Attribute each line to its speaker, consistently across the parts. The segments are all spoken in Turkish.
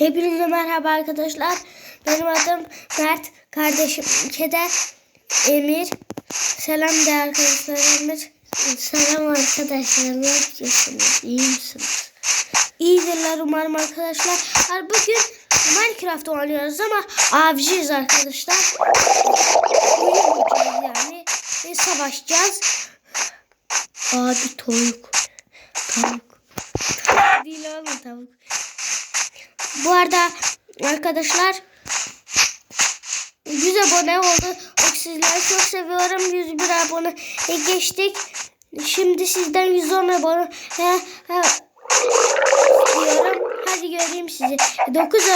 Speaker 1: Hepinize merhaba arkadaşlar. Benim adım Mert. Kardeşim Kede Emir. Selam de arkadaşlar Emir. Selam arkadaşlar. Ne yapıyorsunuz? İyi misiniz? İyidirler umarım arkadaşlar. Bugün Minecraft oynuyoruz ama avcıyız arkadaşlar. Yani. Ve savaşacağız. Abi tavuk. Tavuk. Tavuk değil oğlum tavuk. Bu arada arkadaşlar 100 abone oldu. Sizleri çok seviyorum. 101 abone geçtik. Şimdi sizden 110 abone diyorum. Hadi göreyim sizi. 9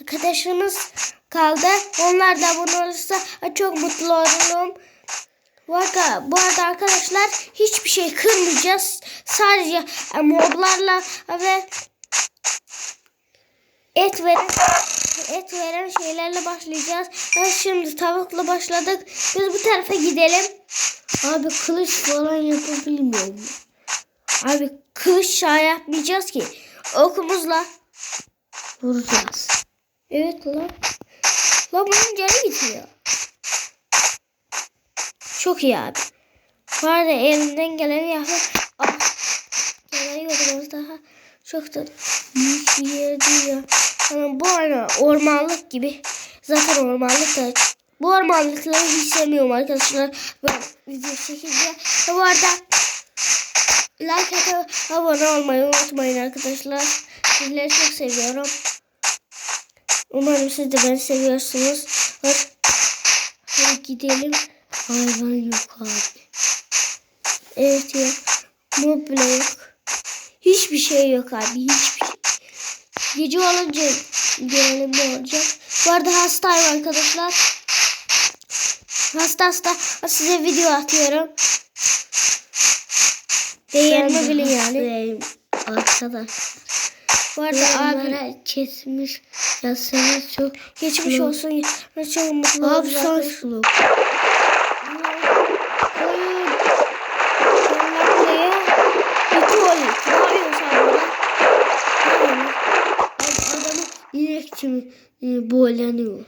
Speaker 1: arkadaşımız kaldı. Onlar da abone olursa çok mutlu olurum. Bu arada, bu arada arkadaşlar hiçbir şey kırmayacağız. Sadece moblarla ve et veren et veren şeylerle başlayacağız. Ben şimdi tavukla başladık. Biz bu tarafa gidelim. Abi kılıç falan yapabilmiyorum. Abi kılıç şey yapmayacağız ki. Okumuzla vuracağız. Evet lan. Lan bunun canı gitmiyor. Çok iyi abi. Bu arada elimden geleni yapıp ah, geliyoruz daha. Çok da büyük bir yer değil ya. Bu arada ormanlık gibi. Zaten ormanlık da bu ormanlıkları hiç sevmiyorum arkadaşlar. Ben video çekince. Bu arada like atıp abone olmayı unutmayın arkadaşlar. Sizleri çok seviyorum. Umarım siz de beni seviyorsunuz. Hadi, hadi gidelim. Hayvan yok abi. Evet ya. Mob yok. Hiçbir şey yok abi. Hiçbir. Gece olunca görelim ne olacak. Bu arada hastayım arkadaşlar. Hasta hasta size video atıyorum. Değerimi bilin yani. Arkadaşlar. Bu arada abi kesmiş yazsanız çok geçmiş olsun. Çok mutlu
Speaker 2: Abi sen
Speaker 1: olacağım. Hayır. İki oyun. Ne yapıyorsun sen burada?
Speaker 2: Adamı gibi e, boğulanıyor.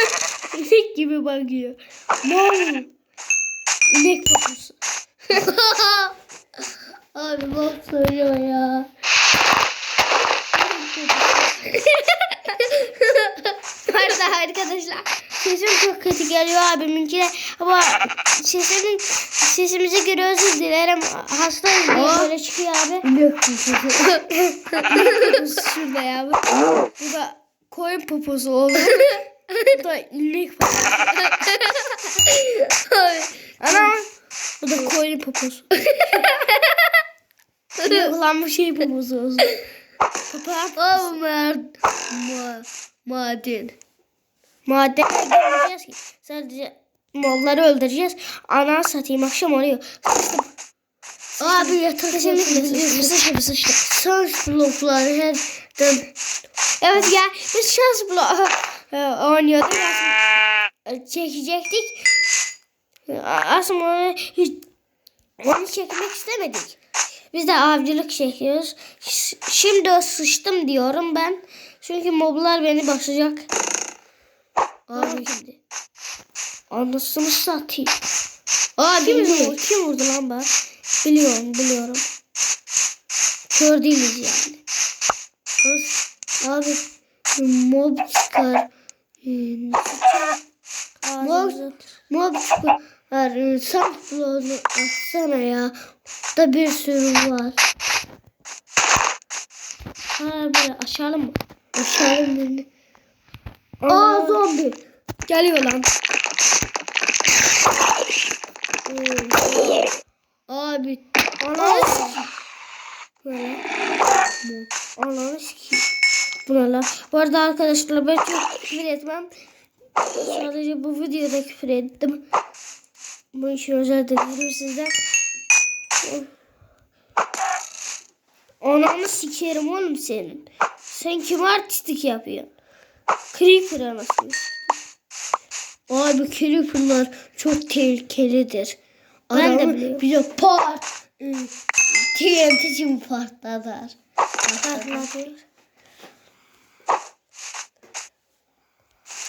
Speaker 1: İnek gibi bakıyor. Mom. İnek kokusu.
Speaker 2: Abi bak söylüyor ya.
Speaker 1: Arada arkadaşlar sesim çok kötü geliyor abiminki de ama sesimin sesimize göre özür dilerim. Hastayız diye böyle çıkıyor abi. Poposu şurada ya. Bu da koyun poposu oldu. bu da inek. Ana. Bu da koyun poposu. Bu şey poposu olsun.
Speaker 2: Abi mer ma maden.
Speaker 1: Madem görmeyeceğiz ki. Sadece molları öldüreceğiz. Ana satayım akşam oluyor. Sıçtım.
Speaker 2: Abi yatak
Speaker 1: Kesinlikle
Speaker 2: sıçtım.
Speaker 1: sıçtım.
Speaker 2: Sans blokları her.
Speaker 1: Evet ya biz şans oynuyorduk. Aslında Çekecektik. Aslında onu hiç onu çekmek istemedik. Biz de avcılık çekiyoruz. Şimdi o sıçtım diyorum ben. Çünkü moblar beni basacak.
Speaker 2: Abi.
Speaker 1: şimdi. Anasını satayım.
Speaker 2: Abi
Speaker 1: Kim vurdu? Kim vurdu lan ben? Biliyorum, biliyorum. Kör değiliz yani.
Speaker 2: Abi mob çıkar. E,
Speaker 1: Ağzımıza-
Speaker 2: Mob çıkar. E, Sans bloğunu atsana ya. Da bir sürü var.
Speaker 1: Ha böyle aşağılım mı?
Speaker 2: Aşağıya beni.
Speaker 1: Aa,
Speaker 2: Aa zombi.
Speaker 1: Geliyor lan.
Speaker 2: Abi
Speaker 1: Ananı. Böyle. Ananı sikeyim. Bu arada arkadaşlar ben çok küfür etmem. Sadece bu videoda küfür ettim. Bu için özel dilerim sizden. Ananı sikerim oğlum senin. Sen kim artistlik yapıyorsun? Creeper anasını.
Speaker 2: abi creeper'lar çok tehlikelidir.
Speaker 1: Ben de biliyorum.
Speaker 2: bize part e, TNT için.
Speaker 1: Patlatıyor.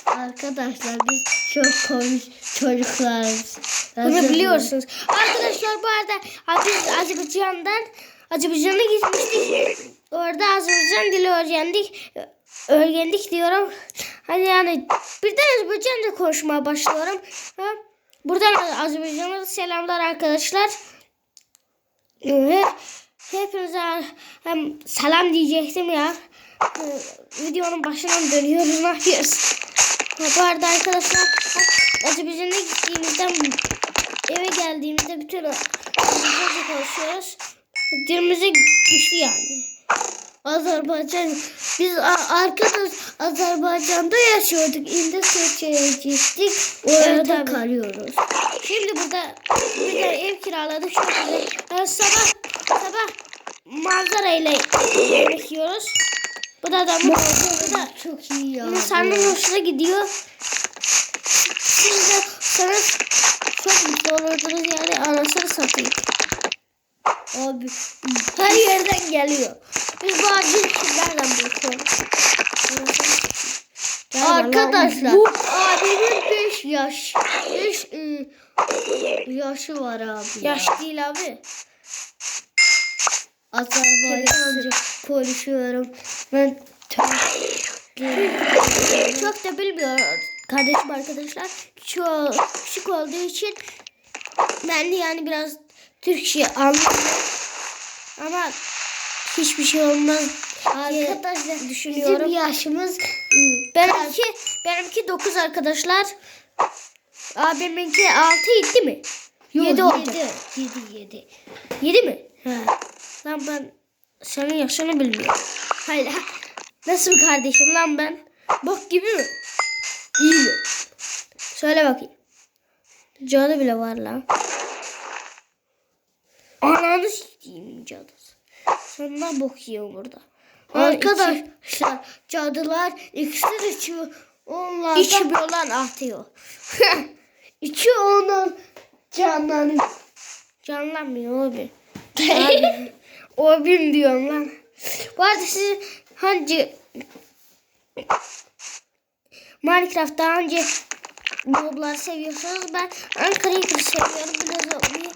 Speaker 2: Arkadaşlar biz çok komik çocuklarız.
Speaker 1: Bunu biliyorsunuz. Arkadaşlar bu arada biz Azerbaycan'dan Azerbaycan'a gitmiştik. Orada Azerbaycan dili öğrendik. Öğrendik diyorum. Hani yani birden Azerbaycanca konuşmaya başlıyorum. Ha, buradan Azerbaycan'a selamlar arkadaşlar. Ve hepinize hem selam diyecektim ya. Ee, Videonun başından dönüyoruz ne yapıyoruz? Ha, Bu arada arkadaşlar Azerbaycan'a gittiğimizden eve geldiğimizde bütün Azerbaycanca konuşuyoruz. Dilimize güçlü yani.
Speaker 2: Azerbaycan biz arkadaş Azerbaycan'da yaşıyorduk. İndi Türkiye'ye gittik.
Speaker 1: Evet,
Speaker 2: Orada
Speaker 1: tabii.
Speaker 2: kalıyoruz.
Speaker 1: Şimdi burada bir de ev kiraladık çok güzel. Sabah sabah manzara ile yemek yiyoruz. Bu da da bu da
Speaker 2: Çok iyi ya.
Speaker 1: insanın hoşuna gidiyor. Siz de sanız çok mutlu olurdunuz yani anasını satayım.
Speaker 2: Abi
Speaker 1: Her yerden geliyor. Biz bu acil kimlerden buluyoruz?
Speaker 2: Arkadaşlar
Speaker 1: Bu
Speaker 2: abimin 5 yaş 5 yaşı var abi.
Speaker 1: yaş değil abi.
Speaker 2: Azerbaycanca konuşuyorum. Ben
Speaker 1: Çok da bilmiyor kardeşim arkadaşlar. Çok küçük olduğu için ben de yani biraz Türkçe anlıyorum. Ama hiçbir şey olmaz
Speaker 2: arkadaşlar
Speaker 1: düşünüyorum.
Speaker 2: bizim yaşımız
Speaker 1: Benimki, benimki 9 arkadaşlar. Abiminki 6 7 mi? 7 oldu.
Speaker 2: 7 7
Speaker 1: 7 mi? He. Lan ben senin yaşını bilmiyorum. Hayır. ha. Nasıl kardeşim lan ben? Bok gibi mi? İyi mi? Söyle bakayım. Cadı bile var lan. Ananı s**eyim cadısı. Sen ne bok yiyorsun burada? İçi-
Speaker 2: Arkadaşlar cadılar iksir içiyor. Onlar da
Speaker 1: İçmiyor lan artıyor.
Speaker 2: içiyor onun canlarını.
Speaker 1: Canlanmıyor abi. abi. Abim diyorum lan. Bu arada siz hangi Minecraft'ta hangi mobları seviyorsanız ben Ankara'yı seviyorum. Biraz onu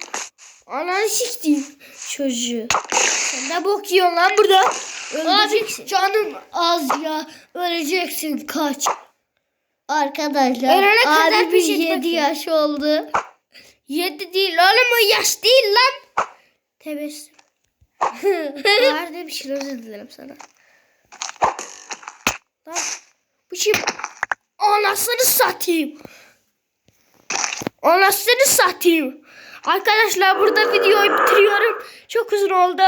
Speaker 1: Ananı sikeyim çocuğu. Sen de bok yiyorsun lan burada.
Speaker 2: Abi
Speaker 1: Öldüreceksin.
Speaker 2: canım az ya. Öleceksin kaç. Arkadaşlar
Speaker 1: Ölene kadar pes etmek
Speaker 2: 7
Speaker 1: yok.
Speaker 2: yaş oldu.
Speaker 1: Yedi değil oğlum o yaş değil lan. Tebessüm. Var bir şey özür dilerim sana. Lan bu şey anasını satayım. Anasını satayım. Arkadaşlar burada videoyu bitiriyorum. Çok uzun oldu.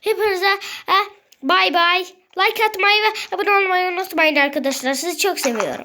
Speaker 1: Hepinize eh, bay bay. Like atmayı ve abone olmayı unutmayın arkadaşlar. Sizi çok seviyorum.